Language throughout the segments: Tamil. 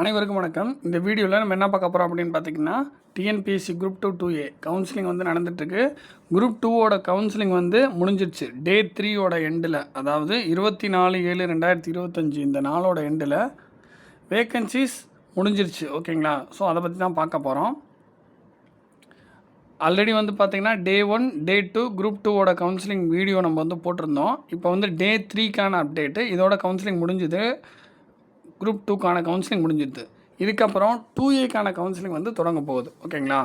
அனைவருக்கும் வணக்கம். இந்த வீடியோவில் நம்ம என்ன பார்க்க போகிறோம் அப்படின்னு பார்த்தீங்கன்னா TNPSC group two two A counselling வந்து நடந்துட்டுருக்கு. குரூப் டூவோட கவுன்சிலிங் வந்து முடிஞ்சிருச்சு. டே த்ரீயோட எண்டில் அதாவது இருபத்தி நாலு ஏழு ரெண்டாயிரத்தி இருபத்தஞ்சி இந்த நாளோட எண்டில் வேக்கன்சிஸ் முடிஞ்சிருச்சு. ஓகேங்களா? ஸோ அதை பற்றி தான் பார்க்க போகிறோம் ஆல்ரெடி வந்து பார்த்தீங்கன்னா day one day two group டூவோட கவுன்சிலிங் வீடியோ நம்ம வந்து போட்டிருந்தோம். இப்போ வந்து டே த்ரீக்கான அப்டேட்டு இதோட கவுன்சிலிங் முடிஞ்சுது. குரூப் டூக்கான கவுன்சிலிங் முடிஞ்சிடுது. இதுக்கப்புறம் டூ ஏக்கான கவுன்சிலிங் வந்து தொடங்க போகுது. ஓகேங்களா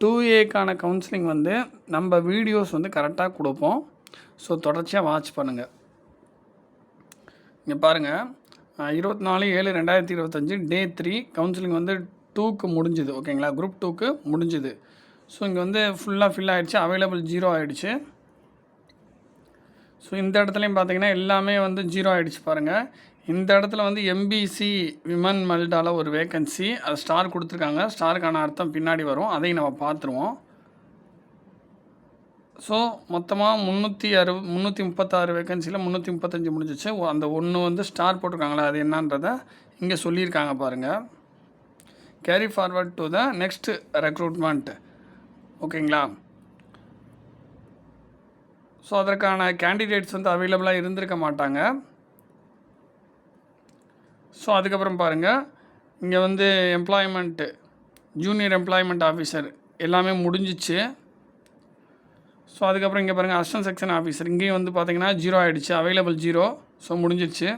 டூ ஏக்கான கவுன்சிலிங் வந்து நம்ம வீடியோஸ் வந்து கரெக்டாக கொடுப்போம். ஸோ தொடர்ச்சியாக வாட்ச் பண்ணுங்கள் இங்கே பாருங்கள் இருபத்தி நாலு ஏழு ரெண்டாயிரத்தி இருபத்தஞ்சி டே த்ரீ கவுன்சிலிங் வந்து டூக்கு முடிஞ்சுது. ஓகேங்களா குரூப் டூக்கு முடிஞ்சுது. ஸோ இங்கே வந்து ஃபுல்லாக ஃபில் ஆகிடுச்சு அவைலபிள் ஜீரோ ஆகிடுச்சு ஸோ இந்த இடத்துலையும் பார்த்தீங்கன்னா எல்லாமே வந்து ஜீரோ ஆகிடுச்சு பாருங்கள் இந்த இடத்துல வந்து எம்பிசி விமன் மல்டால ஒரு வேக்கன்சி அது ஸ்டார் கொடுத்துருக்காங்க. ஸ்டாருக்கான அர்த்தம் பின்னாடி வரும். அதையும் நம்ம பார்த்துருவோம். ஸோ மொத்தமாக முந்நூற்றி அறு முந்நூற்றி முப்பத்தாறு வேக்கன்சியில் முந்நூற்றி முப்பத்தஞ்சு முடிஞ்சிச்சு. அந்த ஒன்று வந்து ஸ்டார் போட்டிருக்காங்களா அது என்னன்றதை இங்கே சொல்லியிருக்காங்க பாருங்கள் carry forward to the next recruitment ஓகேங்களா ஸோ அதற்கான கேண்டிடேட்ஸ் வந்து அவைலபிளாக இருந்திருக்க மாட்டாங்க. ஸோ அதுக்கப்புறம் பாருங்கள் இங்கே வந்து எம்ப்ளாய்மெண்ட்டு ஜூனியர் எம்ப்ளாய்மெண்ட் ஆஃபீஸர் எல்லாமே முடிஞ்சிச்சு. ஸோ அதுக்கப்புறம் இங்கே பாருங்கள் அஸ்டன் செக்ஷன் ஆஃபீஸர் இங்கேயும் வந்து பார்த்தீங்கன்னா ஜீரோ ஆகிடுச்சு அவைலபிள் ஜீரோ ஸோ முடிஞ்சிச்சு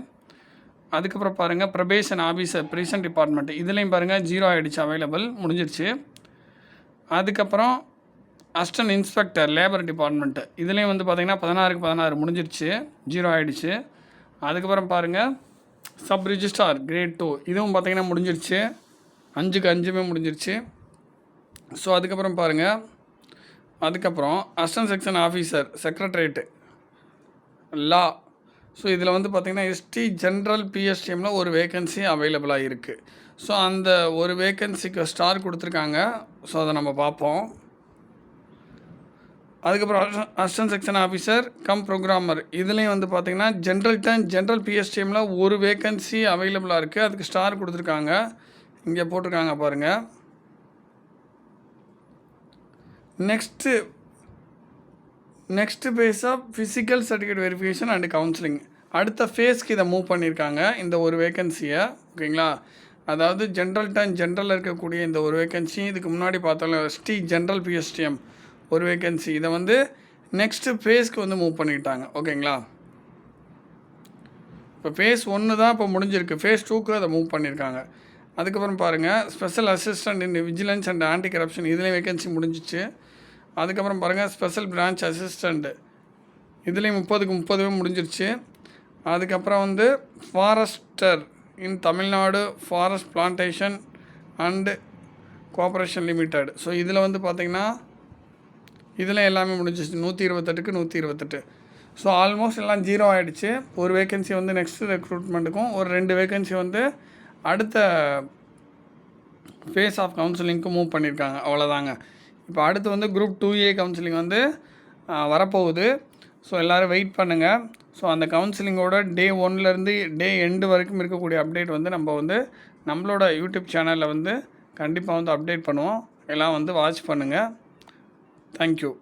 அதுக்கப்புறம் பாருங்கள் ப்ரபேஷன் ஆஃபீஸர் ப்ரிசன் டிபார்ட்மெண்ட் இதுலேயும் பாருங்கள் ஜீரோ ஆகிடுச்சு அவைலபிள் முடிஞ்சிருச்சு. அதுக்கப்புறம் அஸ்டன் இன்ஸ்பெக்டர் லேபர் டிபார்ட்மெண்ட்டு இதுலேயும் வந்து பார்த்தீங்கன்னா பதினாறுக்கு பதினாறு முடிஞ்சிருச்சு. ஜீரோ ஆகிடுச்சு அதுக்கப்புறம் பாருங்கள் சப் ரிஜிஸ்டார் கிரேட் டூ இதுவும் பார்த்தீங்கன்னா முடிஞ்சிருச்சு. அஞ்சுக்கு அஞ்சுமே முடிஞ்சிருச்சு. ஸோ அதுக்கப்புறம் பாருங்கள் அதுக்கப்புறம் அஸ்டன் செக்ஷன் ஆஃபீஸர் செக்ரட்டரேட்டு லா ஸோ இதில் வந்து பார்த்திங்கன்னா எஸ்டி ஜென்ரல் பிஎஸ்டிஎம்மில் ஒரு வேகன்சி அவைலபிளாக இருக்குது ஸோ அந்த ஒரு வேகன்சிக்கு ஸ்டார் கொடுத்துருக்காங்க. ஸோ அதை நம்ம பார்ப்போம். அதுக்கப்புறம் assistant section officer cum programmer இதுலேயும் வந்து பார்த்தீங்கன்னா ஜென்ரல் டைம் ஜென்ரல் பிஎஸ்டிஎம்மில் ஒரு வேகன்சி அவைலபிளாக இருக்குது அதுக்கு ஸ்டார் கொடுத்துருக்காங்க. இங்கே போட்டிருக்காங்க பாருங்கள் next next phase of physical certificate verification and counselling அடுத்த ஃபேஸ்க்கு இதை மூவ் பண்ணியிருக்காங்க இந்த ஒரு வேகன்சியை ஓகேங்களா? அதாவது ஜென்ரல் டைம் ஜென்ரலில் இருக்கக்கூடிய இந்த ஒரு வேக்கன்சி இதுக்கு முன்னாடி பார்த்தாலும் ஸ்டி ஜென்ரல் பிஎஸ்டிஎம் ஒரு வேகன்சி இதை வந்து நெக்ஸ்ட்டு ஃபேஸ்க்கு வந்து மூவ் பண்ணிக்கிட்டாங்க. ஓகேங்களா? இப்போ ஃபேஸ் ஒன்று தான் இப்போ முடிஞ்சிருக்கு. ஃபேஸ் டூக்கு அதை மூவ் பண்ணியிருக்காங்க அதுக்கப்புறம் பாருங்கள் special assistant in vigilance and anti corruption இதுலேயும் வேகன்சி முடிஞ்சிச்சு. அதுக்கப்புறம் பாருங்கள் ஸ்பெஷல் பிரான்ச் அசிஸ்டண்ட்டு இதுலேயும் முப்பதுக்கு முப்பதுவே முடிஞ்சிருச்சு. அதுக்கப்புறம் வந்து forester in Tamil Nadu forest plantation and cooperation limited so இதில் வந்து பார்த்திங்கன்னா இதில் எல்லாமே முடிஞ்சிச்சு. நூற்றி இருபத்தெட்டுக்கு நூற்றி இருபத்தெட்டு. ஸோ ஆல்மோஸ்ட் எல்லாம் ஜீரோ ஆகிடுச்சு ஒரு வேகன்சி வந்து நெக்ஸ்ட் ரெக்ரூட்மெண்ட்டுக்கும் ஒரு ரெண்டு வேகன்சி வந்து அடுத்த ஃபேஸ் ஆஃப் கவுன்சிலிங்க்கு மூவ் பண்ணியிருக்காங்க அவ்வளோதாங்க இப்போ அடுத்து வந்து குரூப் டூ ஏ கவுன்சிலிங் வந்து வரப்போகுது. ஸோ எல்லோரும் வெயிட் பண்ணுங்கள் ஸோ அந்த கவுன்சிலிங்கோட டே ஒன்லேருந்து டே எண்டு வரைக்கும் இருக்கக்கூடிய அப்டேட் வந்து நம்ம வந்து நம்மளோட யூடியூப் சேனலில் வந்து கண்டிப்பாக வந்து அப்டேட் பண்ணுவோம். எல்லாம் வந்து வாட்ச் பண்ணுங்கள் Thank you.